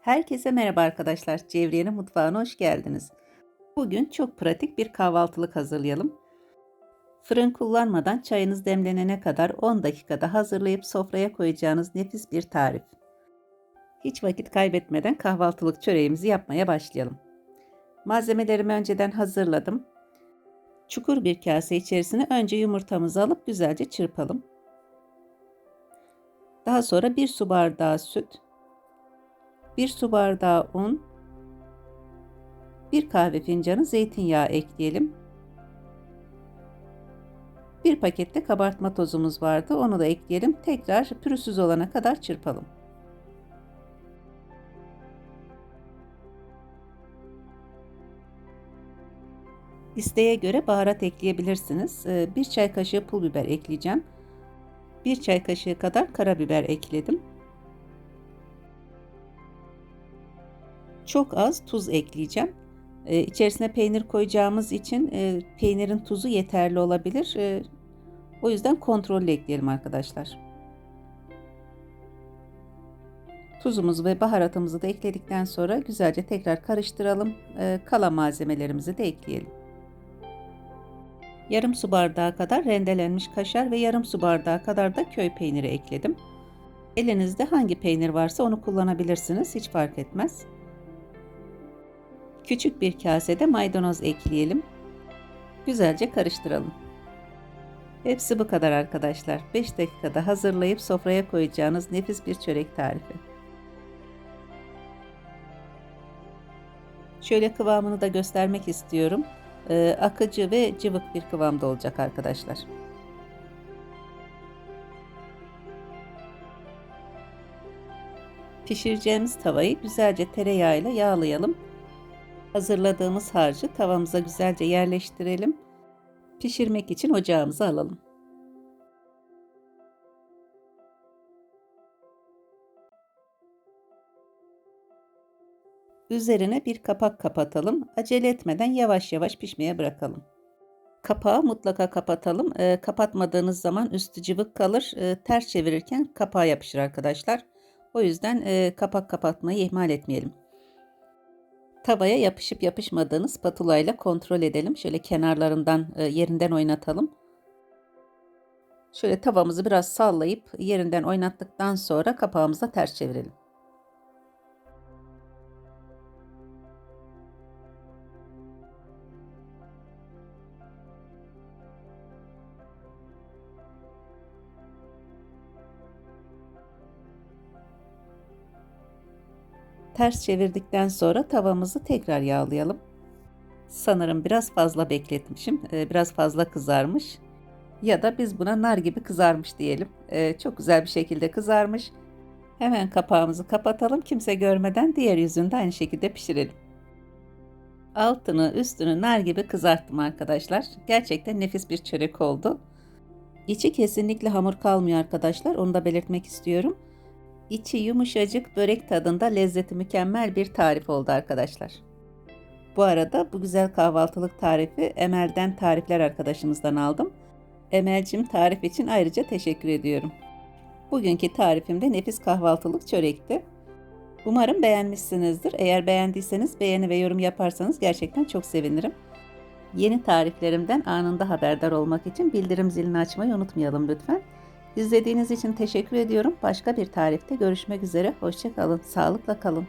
Herkese merhaba arkadaşlar. Cevriye'nin mutfağına hoş geldiniz. Bugün çok pratik bir kahvaltılık hazırlayalım. Fırın kullanmadan çayınız demlenene kadar 10 dakikada hazırlayıp sofraya koyacağınız nefis bir tarif. Hiç vakit kaybetmeden kahvaltılık çöreğimizi yapmaya başlayalım. Malzemelerimi önceden hazırladım. Çukur bir kase içerisine önce yumurtamızı alıp güzelce çırpalım. Daha sonra bir su bardağı süt, 1 su bardağı un, 1 kahve fincanı zeytinyağı ekleyelim. Bir pakette kabartma tozumuz vardı. Onu da ekleyelim. Tekrar pürüzsüz olana kadar çırpalım. İsteğe göre baharat ekleyebilirsiniz. Ee, bir çay kaşığı pul biber ekleyeceğim. Bir çay kaşığı kadar karabiber ekledim. Çok az tuz ekleyeceğim. Ee, içerisine peynir koyacağımız için e, peynirin tuzu yeterli olabilir. E, o yüzden kontrollü ekleyelim arkadaşlar. Tuzumuzu ve baharatımızı da ekledikten sonra güzelce tekrar karıştıralım. E, kalan malzemelerimizi de ekleyelim. Yarım su bardağı kadar rendelenmiş kaşar ve yarım su bardağı kadar da köy peyniri ekledim. Elinizde hangi peynir varsa onu kullanabilirsiniz. Hiç fark etmez. Küçük bir kasede maydanoz ekleyelim. Güzelce karıştıralım. Hepsi bu kadar arkadaşlar. 5 dakikada hazırlayıp sofraya koyacağınız nefis bir çörek tarifi. Şöyle kıvamını da göstermek istiyorum. Ee, akıcı ve cıvık bir kıvamda olacak arkadaşlar. Pişireceğimiz tavayı güzelce tereyağıyla yağlayalım. Hazırladığımız harcı tavamıza güzelce yerleştirelim. Pişirmek için ocağımıza alalım. Üzerine bir kapak kapatalım. Acele etmeden yavaş yavaş pişmeye bırakalım. Kapağı mutlaka kapatalım. E, kapatmadığınız zaman üstü cıvık kalır. E, ters çevirirken kapağa yapışır arkadaşlar. O yüzden e, kapak kapatmayı ihmal etmeyelim. Tavaya yapışıp yapışmadığını spatula ile kontrol edelim. Şöyle kenarlarından e, yerinden oynatalım. Şöyle tavamızı biraz sallayıp yerinden oynattıktan sonra kapağımıza ters çevirelim. Ters çevirdikten sonra tavamızı tekrar yağlayalım. Sanırım biraz fazla bekletmişim. Ee, biraz fazla kızarmış. Ya da biz buna nar gibi kızarmış diyelim. Ee, çok güzel bir şekilde kızarmış. Hemen kapağımızı kapatalım. Kimse görmeden diğer yüzünü de aynı şekilde pişirelim. Altını üstünü nar gibi kızarttım arkadaşlar. Gerçekten nefis bir çörek oldu. İçi kesinlikle hamur kalmıyor arkadaşlar. Onu da belirtmek istiyorum. İçi yumuşacık börek tadında lezzeti mükemmel bir tarif oldu arkadaşlar. Bu arada bu güzel kahvaltılık tarifi Emel'den tarifler arkadaşımızdan aldım. Emel'cim tarif için ayrıca teşekkür ediyorum. Bugünkü tarifimde nefis kahvaltılık çörekti. Umarım beğenmişsinizdir. Eğer beğendiyseniz beğeni ve yorum yaparsanız gerçekten çok sevinirim. Yeni tariflerimden anında haberdar olmak için bildirim zilini açmayı unutmayalım lütfen. İzlediğiniz için teşekkür ediyorum. Başka bir tarifte görüşmek üzere. Hoşçakalın. Sağlıkla kalın.